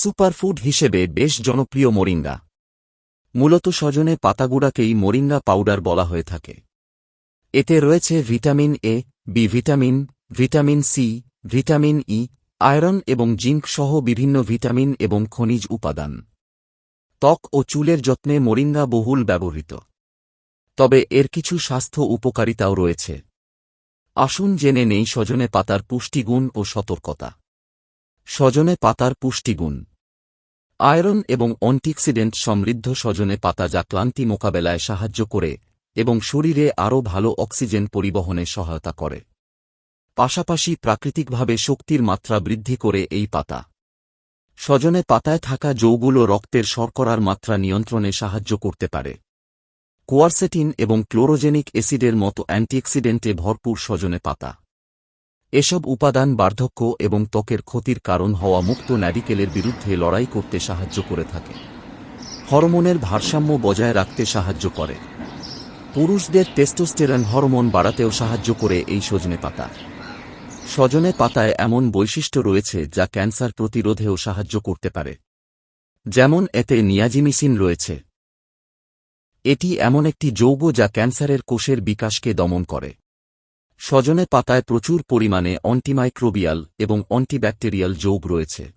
Superfood হিসেবে বেশ জনপ্রিয় মোরিঙ্গা। মূলত সজনে পাতাগুড়াকেই মোরিঙ্গা পাউডার বলা হয়ে থাকে। এতে রয়েছে vitamin A, B vitamin vitamin C, vitamin E, iron এবং জিঙ্ক সহ বিভিন্ন ভিটামিন এবং খনিজ উপাদান। ত্বক ও চুলের যত্নে মোরিঙ্গা বহুল ব্যবহৃত। তবে এর কিছু স্বাস্থ্য উপকারিতাও রয়েছে। আসুন জেনে নেই সজনে পাতার পুষ্টিগুণ ও সতর্কতা। সজনে পাতার পুষ্টিগুণ। আয়রন এবং অ্যান্টিঅক্সিডেন্ট সমৃদ্ধ সজনে পাতা যা ক্লান্তি মোকাবেলায় সাহায্য করে এবং শরীরে আরও ভালো অক্সিজেন পরিবহনে সহায়তা করে। পাশাপাশি প্রাকৃতিকভাবে শক্তির মাত্রা বৃদ্ধি করে এই পাতা। সজনে পাতায় থাকা যৌগুলো রক্তের শর্করার মাত্রা নিয়ন্ত্রণে সাহায্য করতে পারে। কোয়ারসেটিন এবং ক্লোরোজেনিক অ্যাসিডের মতো অ্যান্টিঅক্সিডেন্টে ভরপুর সজনে পাতা। এসব উপাদান বার্ধক্য এবং ত্বকের ক্ষতির কারণ হওয়া মুক্ত ন্যাডিকেলের বিরুদ্ধে লড়াই করতে সাহায্য করে থাকে। হরমোনের ভারসাম্য বজায় রাখতে সাহায্য করে। পুরুষদের টেস্টোস্টেরন হরমোন বাড়াতেও সাহায্য করে এই সজনে পাতা। সজনে পাতায় এমন বৈশিষ্ট্য রয়েছে যা ক্যান্সার প্রতিরোধেও সাহায্য করতে পারে। যেমন এতে নিয়াজিমিসিন রয়েছে। এটি এমন একটি যৌগ যা ক্যান্সারের কোষের বিকাশকে দমন করে। সজনে পাতায় প্রচুর পরিমাণে অন্টিমাইক্রোবিয়াল এবং অন্টিব্যাকটেরিয়াল যৌগ রয়েছে।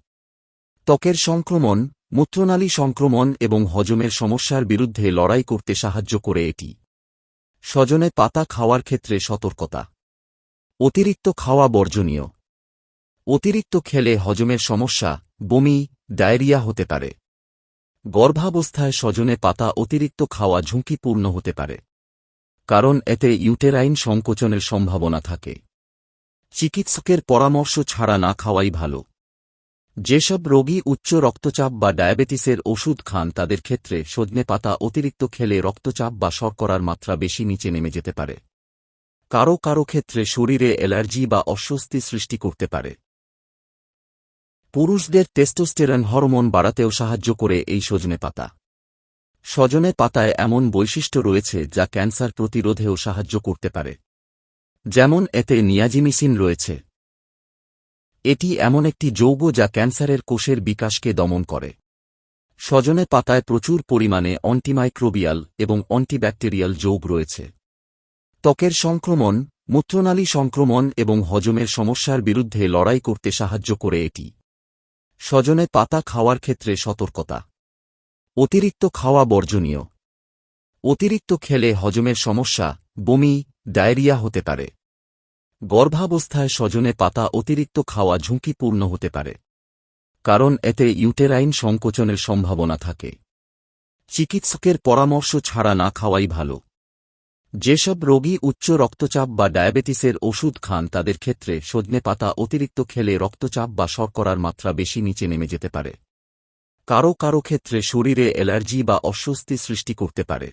ত্বকের সংক্রমণ, মূত্রনালী সংক্রমণ এবং হজমের সমস্যার বিরুদ্ধে লড়াই করতে সাহায্য করে এটি। সজনে পাতা খাওয়ার ক্ষেত্রে সতর্কতা। অতিরিক্ত খাওয়া বর্জনীয়। অতিরিক্ত খেলে হজমের সমস্যা, বমি, ডায়রিয়া হতে পারে। গর্ভাবস্থায় সজনে পাতা অতিরিক্ত খাওয়া ঝুঁকিপূর্ণ হতে পারে। কারণ এতে ইউটেরাইন সংকোচনের সম্ভাবনা থাকে। চিকিৎসকের পরামর্শ ছাড়া না খাওয়াই ভালো। যেসব রোগী উচ্চ রক্তচাপ বা ডায়াবেটিসের ওষুধ খান, তাদের ক্ষেত্রে সজনে পাতা অতিরিক্ত খেলে রক্তচাপ বা শর্করার মাত্রা বেশি নিচে নেমে যেতে পারে। কারও কারও ক্ষেত্রে শরীরে অ্যালার্জি বা অস্বস্তি সৃষ্টি করতে পারে। পুরুষদের টেস্টোস্টেরন হরমোন বাড়াতেও সাহায্য করে এই সজনে পাতা। সজনে পাতায় এমন বৈশিষ্ট্য রয়েছে যা ক্যান্সার প্রতিরোধেও সাহায্য করতে পারে। যেমন, এতে নিয়াজিমিসিন রয়েছে। এটি এমন একটি যৌগ যা ক্যান্সারের কোষের বিকাশকে দমন করে। সজনে পাতায় প্রচুর পরিমাণে অন্টিমাইক্রোবিয়াল এবং অন্টিব্যাকটেরিয়াল যৌগ রয়েছে। ত্বকের সংক্রমণ, মূত্রনালী সংক্রমণ এবং হজমের সমস্যার বিরুদ্ধে লড়াই করতে সাহায্য করে এটি। সজনে পাতা খাওয়ার ক্ষেত্রে সতর্কতা। অতিরিক্ত খাওয়া বর্জনীয়। অতিরিক্ত খেলে হজমের সমস্যা, বমি, ডায়রিয়া হতে পারে। গর্ভাবস্থায় সজনে পাতা অতিরিক্ত খাওয়া ঝুঁকিপূর্ণ হতে পারে। কারণ এতে ইউটেরাইন সংকোচনের সম্ভাবনা থাকে। চিকিৎসকের পরামর্শ ছাড়া না খাওয়াই ভালো। যেসব রোগী উচ্চ রক্তচাপ বা ডায়াবেটিসের ওষুধ খান, তাদের ক্ষেত্রে সজনে পাতা অতিরিক্ত খেলে রক্তচাপ বা শর্করার মাত্রা বেশি নিচে নেমে যেতে পারে। কারও কারও ক্ষেত্রে শরীরে অ্যালার্জি বা অস্বস্তি সৃষ্টি করতে পারে।